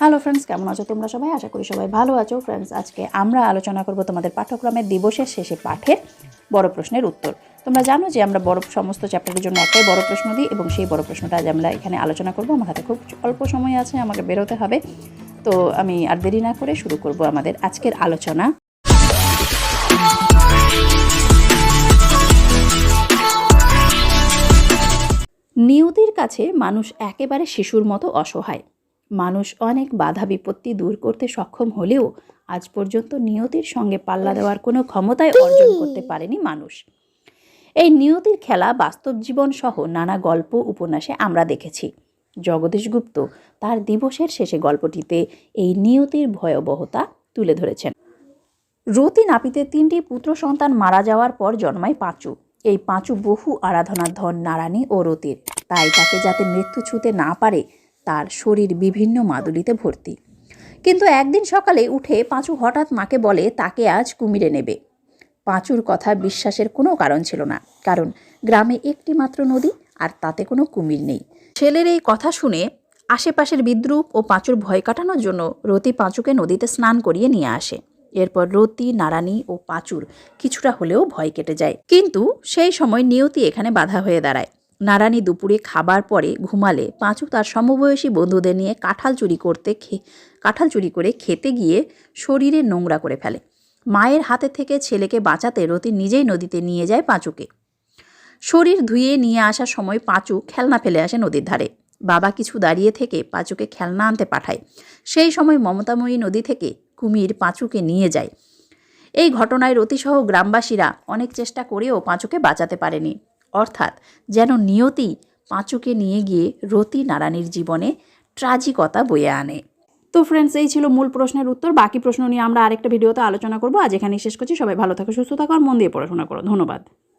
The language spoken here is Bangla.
হ্যালো ফ্রেন্ডস কেমন আছো তোমরা সবাই? আশা করি সবাই ভালো আছো। ফ্রেন্ডস আজকে আমরা আলোচনা করব তোমাদের পাঠ্যক্রমের দিবসের শেষে পাঠের বড় প্রশ্নের উত্তর। তোমরা জানো যে আমরা বড় সমস্ত চ্যাপ্টারের জন্য একটাই বড় প্রশ্ন দিই এবং সেই বড় প্রশ্নটা আজ আমরা এখানে আলোচনা করব। আমার হাতে খুব অল্প সময় আছে, আমাকে বেরোতে হবে। তো আমি আর দেরি না করে শুরু করব আমাদের আজকের আলোচনা। নিয়তির কাছে মানুষ একেবারে শিশুর মতো অসহায়। মানুষ অনেক বাধা বিপত্তি দূর করতে সক্ষম হলেও আজ পর্যন্ত নিয়তির সঙ্গে পাল্লা দেওয়ার কোনো ক্ষমতায় অর্জন করতে পারেনি মানুষ। এই নিয়তির খেলা বাস্তব জীবন সহ নানা গল্প উপন্যাসে আমরা দেখেছি। জগদীশ গুপ্ত তার দিবসের শেষে গল্পটিতে এই নিয়তির ভয়াবহতা তুলে ধরেছেন। রতি নাপিতে তিনটি পুত্র সন্তান মারা যাওয়ার পর জন্মায় পাঁচু। এই পাঁচু বহু আরাধনার ধন নারায়ণী ও রতির। তাই তাকে যাতে মৃত্যু ছুতে না পারে তার শরীর বিভিন্ন মাদুলিতে ভর্তি। কিন্তু একদিন সকালে উঠে পাঁচু হঠাৎ মাকে বলে, তাকে আজ কুমিরে নেবে। পাঁচুর কথা বিশ্বাসের কোনো কারণ ছিল না, কারণ গ্রামে একটি মাত্র নদী আর তাতে কোনো কুমির নেই। ছেলের এই কথা শুনে আশেপাশের বিদ্রুপ ও পাঁচুর ভয় কাটানোর জন্য রতি পাঁচুকে নদীতে স্নান করিয়ে নিয়ে আসে। এরপর রতি নারানী ও পাঁচুর কিছুটা হলেও ভয় কেটে যায়। কিন্তু সেই সময় নিয়তি এখানে বাধা হয়ে দাঁড়ায়। নারানী দুপুরে খাবার পরে ঘুমালে পাঁচু তার সমবয়সী বন্ধুদের নিয়ে কাঁঠাল চুরি করতে কাঁঠাল চুরি করে খেতে গিয়ে শরীরে নোংরা করে ফেলে। মায়ের হাতে থেকে ছেলেকে বাঁচাতে রতি নিজেই নদীতে নিয়ে যায় পাঁচুকে। শরীর ধুয়ে নিয়ে আসার সময় পাঁচু খেলনা ফেলে আসে নদীর ধারে। বাবা কিছু দাঁড়িয়ে থেকে পাঁচুকে খেলনা আনতে পাঠায়। সেই সময় মমতাময়ী নদী থেকে কুমির পাঁচুকে নিয়ে যায়। এই ঘটনায় রতিসহ গ্রামবাসীরা অনেক চেষ্টা করেও পাঁচুকে বাঁচাতে পারেনি। অর্থাৎ যেন নিয়তি পাঁচুকে নিয়ে গিয়ে রতি নারায়ণীর জীবনে ট্রাজিকতা বয়ে আনে। তো ফ্রেন্ডস এই ছিল মূল প্রশ্নের উত্তর। বাকি প্রশ্ন নিয়ে আমরা আরেকটা ভিডিওতে আলোচনা করব। আজ এখানেই শেষ করছি। সবাই ভালো থাকো, সুস্থ থাকো আর মন দিয়ে পড়াশোনা করো। ধন্যবাদ।